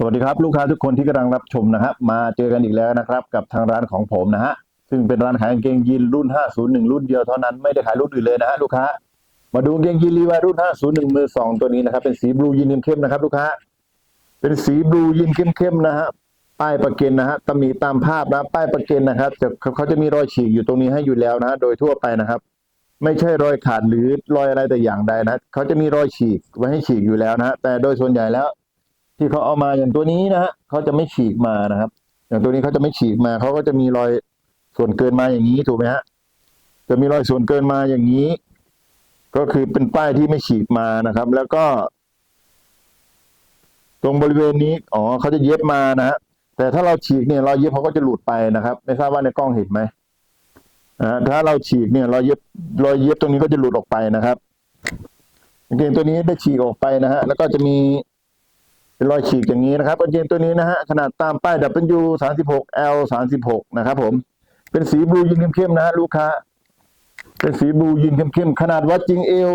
สวัสดีครับลูกค้าทุกคนที่กำลังรับชมนะครับมาเจอกันอีกแล้วนะครับ กับทางร้านของผมนะฮะซึ่งเป็นร้านขายกางเกงยีนรุ่น 501 รุ่นเดียวเท่านั้นไม่ได้ขายรุ่นอื่นเลยนะฮะลูกค้า มาดูกางเกงยีนรีวารุ่น 501 มือสองตัวนี้นะครับ เป็นสีบลูยีนเข้มๆนะครับ ลูกค้า เป็นสีบลูยีนเข้มๆนะฮะป้ายประเกนนะฮะตำหนิตามภาพนะป้ายประเกนนะครับจะเขาจะมีรอยฉีกอยู่ตรงนี้ให้อยู่แล้วนะโดยทั่วไปนะครับ ไม่ใช่รอยขาดหรือรอยอะไรแต่อย่างใดนะเขาจะมีรอยฉีกไว้ให้ฉีกอยู่แล้วนะแต่โดยส่วนใหญ่แล้ว ที่เขาเอามาอย่างตัวนี้นะฮะเขาจะไม่ฉีกมานะครับ อย่างตัวนี้เขาจะไม่ฉีกมาเขาก็จะมีรอยส่วนเกินมาอย่างนี้ถูกไหมฮะจะมีรอยส่วนเกินมาอย่างนี้ ก็คือเป็นป้ายที่ไม่ฉีกมานะครับ แล้วก็ ตรงบริเวณนี้อ๋อเขาจะเย็บมานะฮะแต่ถ้าเราฉีกเนี่ยรอยเย็บเขาก็จะหลุดไปนะครับ ไม่ทราบว่าในกล้องเห็นไหมอ่าถ้าเราฉีกเนี่ยรอยเย็บรอยเย็บตรงนี้ก็จะหลุดออกไปนะครับกางเกงตัวนี้ได้ฉีกออกไปนะฮะแล้วก็จะมี เป็นรอยฉีกอย่างนี้นะครับกางเกงตัวนี้นะฮะขนาดตามป้าย W 36 L 36นะครับผมเป็นสีบลูยินเข้มๆนะฮะลูกค้า เป็นสีบลูยินเข้มๆขนาดวัดจริงเอว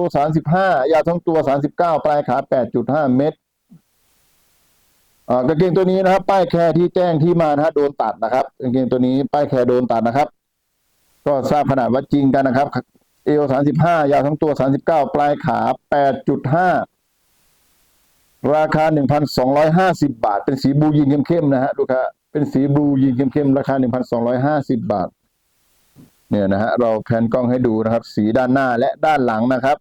35 ยาวทั้งตัว 39 ปลายขา 8.5 เมตรกางเกงตัวนี้นะครับ ป้ายแคร์ที่แจ้งที่มานะฮะโดนตัดนะครับกางเกงตัวนี้ป้ายแคร์โดนตัดนะครับ ก็ทราบขนาดวัดจริงกันนะครับ เอว35 ยาวทั้งตัว 39 ปลายขา 8.5 ราคา 1,250 บาท เป็นสีบูยีนเข้มๆนะฮะลูกค้าเป็นสีบูยีนเข้มๆราคา 1,250 บาท เนี่ยนะฮะเราแพนกล้องให้ดูนะครับ สีด้านหน้าและด้านหลังนะครับ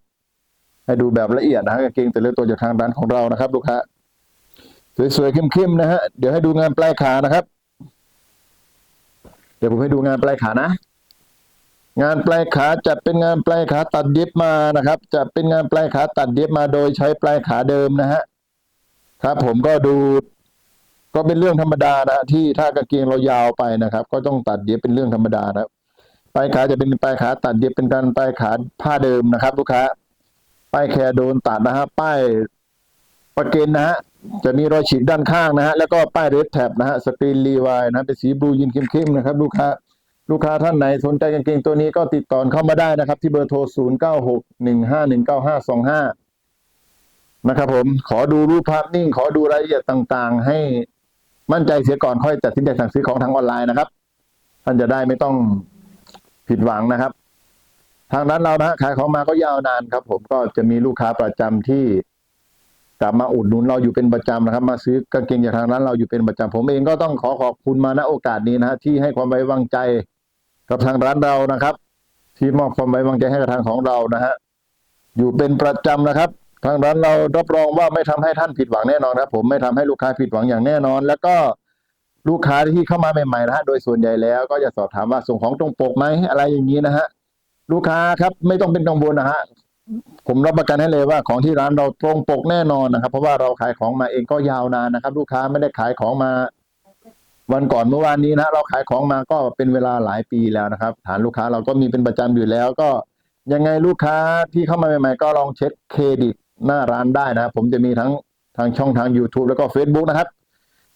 ให้ดูแบบละเอียดนะฮะกางเกงแต่ละตัวจากทางร้านของเรานะครับ ลูกค้าสวยๆเข้มๆนะฮะเดี๋ยวให้ดูงานปลายขานะครับ เดี๋ยวผมให้ดูงานปลายขานะงานปลายขาจะเป็นงานปลายขาตัดเย็บมานะครับ จะเป็นงานปลายขาตัดเย็บมาโดยใช้ปลายขาเดิมนะฮะ ครับ ผมก็ดู ก็เป็นเรื่องธรรมดานะที่ถ้ากางเกงเรายาวไปนะครับ ก็ต้องตัดเย็บเป็นเรื่องธรรมดานะปลายขาจะเป็นปลายขาตัดเย็บเป็นการปลายขาผ้าเดิมนะครับลูกค้าป้ายแคร์โดนตัดนะฮะป้ายประเกนนะฮะจะมีรอยฉีกด้านข้างนะฮะแล้วก็ป้ายเรดแท็บนะฮะสกรีนรีวายนะเป็นสีบลูยินเข้มๆนะครับ ลูกค้าลูกค้าท่านไหนสนใจกางเกงตัวนี้ก็ติดต่อเข้ามาได้นะครับ ที่เบอร์โทร 0 นะครับ ผมขอดูรูปภาพนิ่ง ขอดูรายละเอียดต่างๆ ให้มั่นใจเสียก่อนค่อยตัดสินใจสั่งซื้อของทางออนไลน์นะครับ ท่านจะได้ไม่ต้องผิดหวังนะครับ ทางร้านเรานะขายของมาก็ยาวนานครับ ผมก็จะมีลูกค้าประจำที่กลับมาอุดหนุนเราอยู่เป็นประจำนะครับ มาซื้อกางเกงจากทางร้านเราอยู่เป็นประจำผมเองก็ต้องขอขอบคุณมาณโอกาสนี้นะฮะที่ให้ความไว้วางใจกับทางร้านเรานะครับ ที่มอบความไว้วางใจให้กับทางของเรานะฮะอยู่เป็นประจำนะครับ ทางร้านเรารับรองว่าไม่ทำให้ท่านผิดหวังแน่นอนครับ ผมไม่ทำให้ลูกค้าผิดหวังอย่างแน่นอน แล้วก็ลูกค้าที่เข้ามาใหม่ๆนะฮะโดยส่วนใหญ่แล้ว ก็จะสอบถามว่าส่งของตรงปกไหมอะไรอย่างนี้นะฮะลูกค้าครับไม่ต้องเป็นกังวลนะฮะผมรับประกันให้เลยว่าของที่ร้านเราตรงปกแน่นอนนะครับ เพราะว่าเราขายของมาเองก็ยาวนานนะครับ ลูกค้าไม่ได้ขายของมา วันก่อนเมื่อวานนี้นะเราขายของมาก็เป็นเวลาหลายปีแล้วนะครับ ฐานลูกค้าเราก็มีเป็นประจำอยู่แล้ว ก็ยังไงลูกค้าที่เข้ามาใหม่ ๆ ก็ลองเช็คเครดิต หน้าร้านได้นะครับผมจะมีทั้งทางช่องทาง YouTube แล้วก็ Facebook นะครับ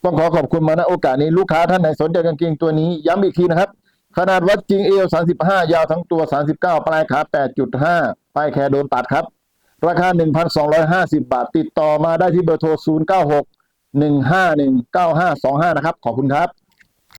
ต้องขอขอบคุณมาณโอกาสนี้ลูกค้าท่านไหนสนใจกางเกงตัวนี้ ย้ำอีกทีนะครับ ขนาดวัดจริงเอว35 ยาวทั้งตัว 39 ปลายขา8.5 ปลายแคร์โดนตัดครับ ราคา 1,250 บาท ติดต่อมาได้ที่เบอร์โทร 096 151 9525 นะครับ ขอบคุณครับ